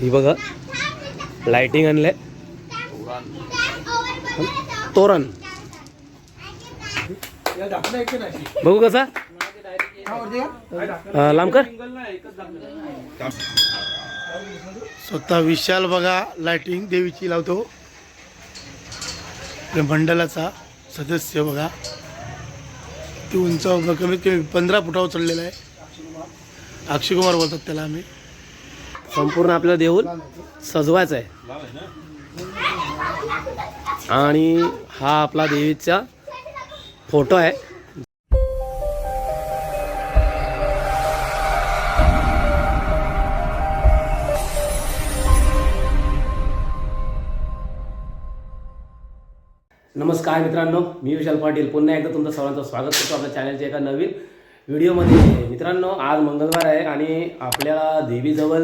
ही बघा लाइटिंग आणलंय तोरण बघू कसा लांबकर स्वतः विशाल बघा लाइटिंग देवीची लावतो. मंडळाचा सदस्य बघा. ती उंचावर कमीत कमी पंधरा फुटावर चढलेला आहे. अक्षय कुमार बोलतात त्याला आम्ही. संपूर्ण आपल्याला देऊन सजवायचं आहे. आणि हा आपला देवीचा फोटो आहे. नमस्कार मित्रांनो मी विशाल पाटील. पुन्हा एकदा तुमचं सर्वांचं स्वागत करतो आपल्या चॅनलच्या एका नवीन व्हिडिओमध्ये मित्रांनो आज मंगळवार आहे आणि आपल्या देवीजवळ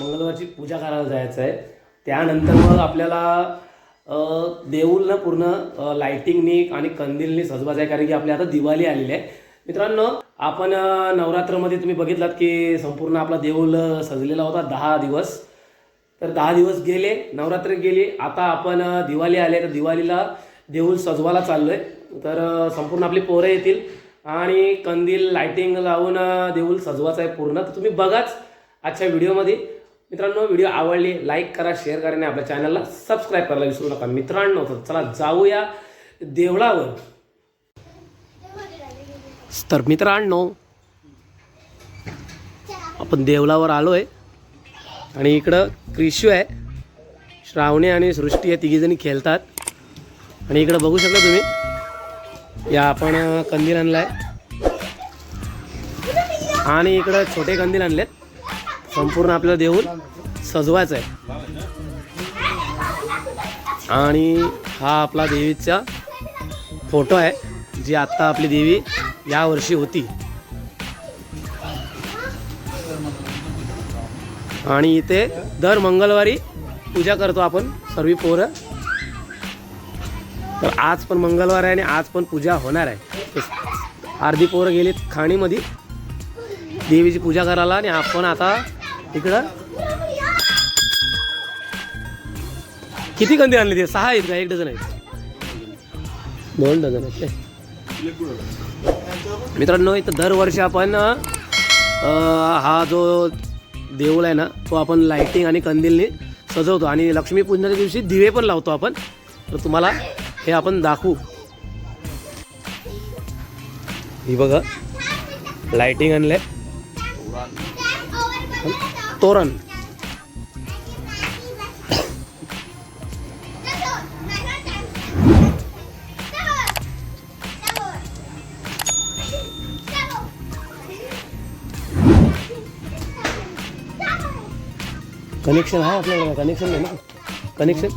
मंगळवारची पूजा करायला जायचं आहे त्यानंतर मग आपल्याला देऊळनं पूर्ण लाईटिंगनी आणि कंदीलनी सजवायचं आहे कारण की आपल्या आता दिवाळी आलेली आहे. मित्रांनो आपण नवरात्रमध्ये तुम्ही बघितलात की संपूर्ण आपला देऊळ सजलेला होता दहा दिवस. तर दहा दिवस गेले नवरात्र गेली. आता आपण दिवाळी आले तर दिवाळीला देऊळ सजवायला चाललो आहे तर संपूर्ण आपली पोरं येतील आणि कंदील लायटिंग लावून देऊळ सजवायचं आहे पूर्ण. तर तुम्ही बघाच आजच्या व्हिडिओमध्ये मित्रांनो व्हिडिओ आवडली लाईक करा शेअर करा आणि आपल्या चॅनलला सबस्क्राईब करायला विसरू नका. मित्रांनो तर चला जाऊया देवळावर. तर मित्रांनो आपण देवळावर आलोय आणि इकडं क्रिशू आहे. श्रावणी आणि सृष्टी आहे तिघीजणी खेळतात. आणि इकडं बघू शकता तुम्ही या आपण कंदील आणला आणलाय. आणि इकडं छोटे कंदील आणलेत. संपूर्ण आपलं देऊळ सजवायचं आहे. आणि हा आपला देवीचा फोटो आहे जी आत्ता आपली देवी या वर्षी होती. आणि इथे दर मंगळवारी पूजा करतो आपण सर्व पोरं. तर आज पण मंगळवार आहे आणि आज पण पूजा होणार आहे. अर्धी पोरं गेलीत खाणीमध्ये. देवीची पूजा करायला आणि आपण आता इकडं. किती कंदी आणले ते? सहा आहेत का? एक डझन आहेत. दोन डझन आहेत मित्रांनो इथं दरवर्षी आपण हा जो देऊळ आहे ना तो आपण लाईटिंग आणि कंदीलने सजवतो. आणि लक्ष्मीपूजनाच्या दिवशी दिवे पण लावतो आपण. तर तुम्हाला हे आपण दाखवू. ही बघा लाइटिंग आहे तोरण. कनेक्शन आहे आपल्याकडे कनेक्शन नाही ना? कनेक्शन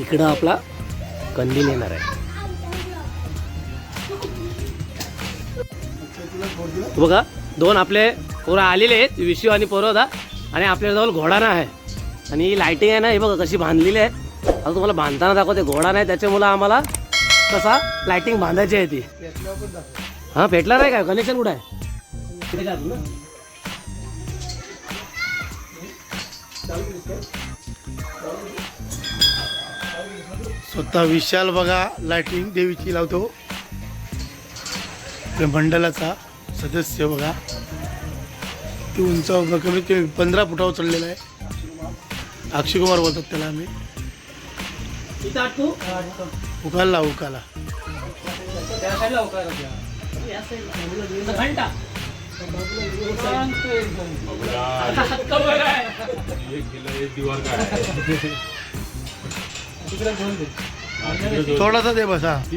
इकडं आपला कंदील येणार आहे. बघा दोन आपले पोरं आलेले आहेत विशू आणि पोरवदा आणि आपल्याजवळ घोडा नाही आहे. आणि ही लायटिंग आहे ना हे बघा कशी बांधलेली आहे. आता तुम्हाला बांधताना दाखवते घोडा नाही त्याच्यामुळं आम्हाला कसा लायटिंग बांधायची आहे ती. हां भेटला नाही काय? कनेक्शन कुठं आहे? ना? स्वतः विशाल बघा लायटिंग देवीची लावतो. आपल्या मंडळाचा सदस्य बघा. ती उंचावर कमीत कमी पंधरा फुटावर चढलेला आहे. अक्षय कुमार बोलतात त्याला आम्ही. उकाला उकाला. थोडासा दे बसा. ती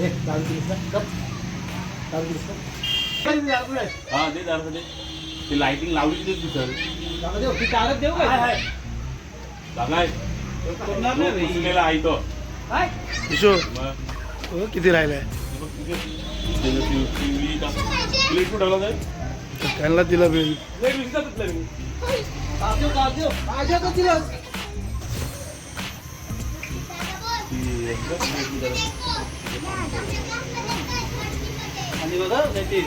हे, चालू केलीस ना? गप. चालू केलीस ना? हा ते जरा ते ती लाइटिंग लावली तेच दिसल सांगाय पुसलेला आहे तो विशो मग हो, किती राहिलाय मग तिथे त्याचं ती- ती का- प्लेट कुठं ठेवला जाईल त्यांना दिला बिल ती मध्ये जरा- नाही ते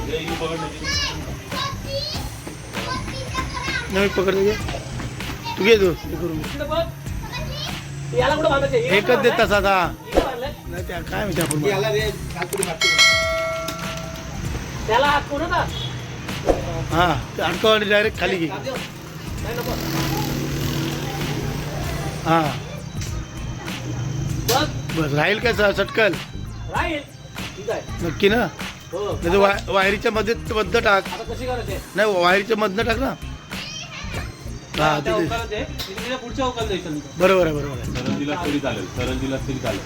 पकड घे. तू. हे करून एकच देत तसा आता. नाही त्या काय माहिती आपण बघ. हा ते अडकव आणि डायरेक्ट खाली घे. हा. बघ. बस राहील काय सटकल? राहील. ठीक आहे. नक्की ना? हो. नाही तर वा- वायरीच्या मध्ये मधनं टाक. आता कशी करायचे नाही वायरीच्या मधनं टाक ना. हा त्या तिथे. उकाला दे तिथे पुढच्या उकाला द्यायचं नंतर. बरोबर आहे बरोबर आहे. तरी चालेल. तरी चालेल.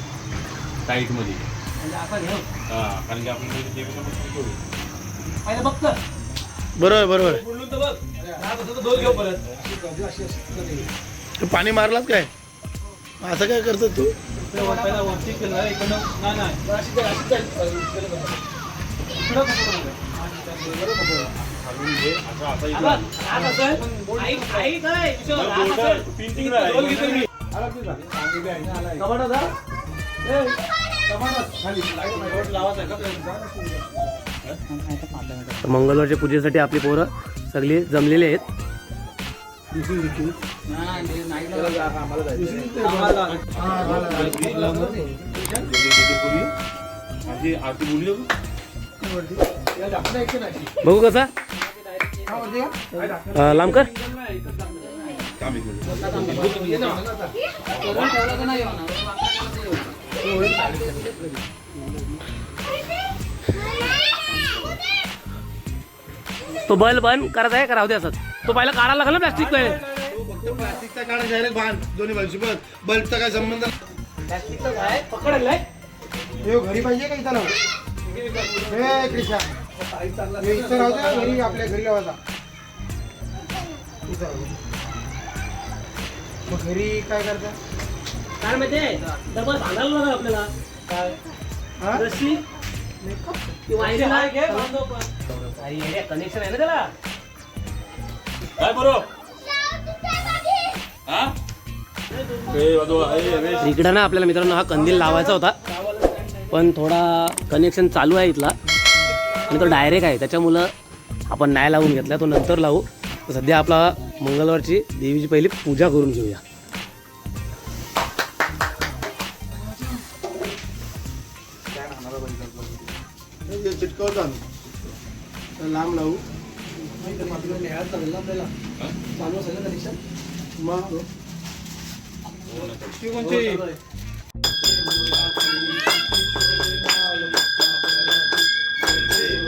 टाईटमध्ये म्हणजे असा घेऊ हा कारण की आपण ते देवीला पण करू. पहिलं बघ बरोबर आहे बरोबर आहे. बुडलून तर बघ. राहत असं तर दोन घेऊ परत. ते पाणी मारलात काय? असं काय करतो तू? पहिला वरती केलं नाही नाही. इकडं मंगळवारच्या पूजेसाठी आपली पोरं सगळी जमलेली आहेत. बघू कसा? लांब कर. तो बैल बंद करायचा आहे का? राहू दे तो पहिला काढायला लागला ना प्लास्टिक काय प्लास्टिकचा काढा डायरेक्ट बांध दोन्ही बाजू बल्बचा काय संबंध प्लास्टिकचा हे घरी पाहिजे का इथं? लावू हे कृष्णा हे इथं राहू दे घरी आपल्या घरी लावायचा इथं राहू दे. मग घरी काय करता? काय माहितीये डबल बांधायला लागलं आपल्याला. काय? हा? रस्सी? ती वाहिनीला कनेक्शन आहे ना त्याला? काय बरो हा. इकडं ना आपल्याला मित्रांनो हा कंदील लावायचा होता. पण थोडा कनेक्शन चालू आहे इथला. आणि तो डायरेक्ट आहे. त्याच्यामुळं आपण नाही लावून घेतला. तो नंतर लावू. तर सध्या आपला मंगळवारची देवीची पहिली पूजा करून घेऊया. हे चिटकवतो आम्ही तर लांब लावू मग ती कोणची जुगाड बघा आमचा कसा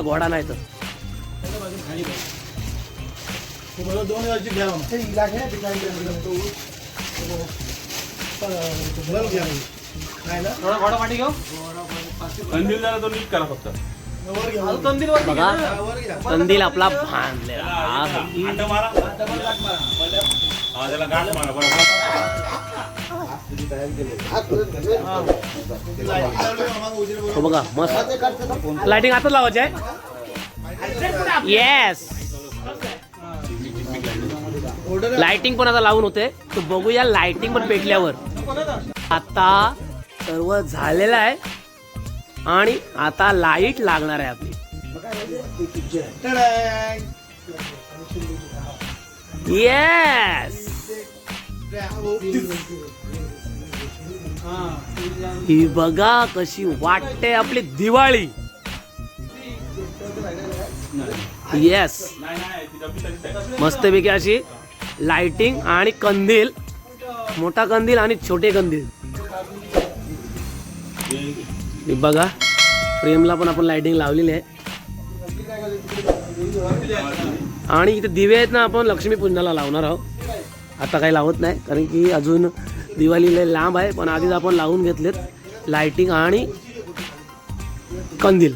घोडा नाही तर. हे मला दोन वेळची घ्या मग. ते इला घे तिला इला बल्ब घ्या. नाही ना? थोडा घोडा पाठी घेऊ. कंदील जरा तो नीट करा फक्त. बघा. हा, कंदील आपला बांधलेला हा हा हो बघा मस्त. लाइटिंग आताच लावायची आहे? येस लाइटिंग पण आता लावून होते. तर बघूया लाइटिंग पण पेटल्यावर आता सर्व झालेलं आहे. आणि आता लाइट लागणार आहे आपली. येस ही बघा कशी वाटते आपली दिवाळी. येस मस्तपैकी अशी लाइटिंग आणि कंदील मोठा कंदील आणि छोटे कंदील. हे बघा फ्रेमला पण आपण लायटिंग लावलेली आहे. आणि इथे दिवे आहेत ना आपण लक्ष्मी पूजनाला लावणार आहोत. आता काही लावत नाही कारण की अजून दिवाळी लय लांब आहे पण आधीच आपण लावून घेतलेत लायटिंग आणि कंदील.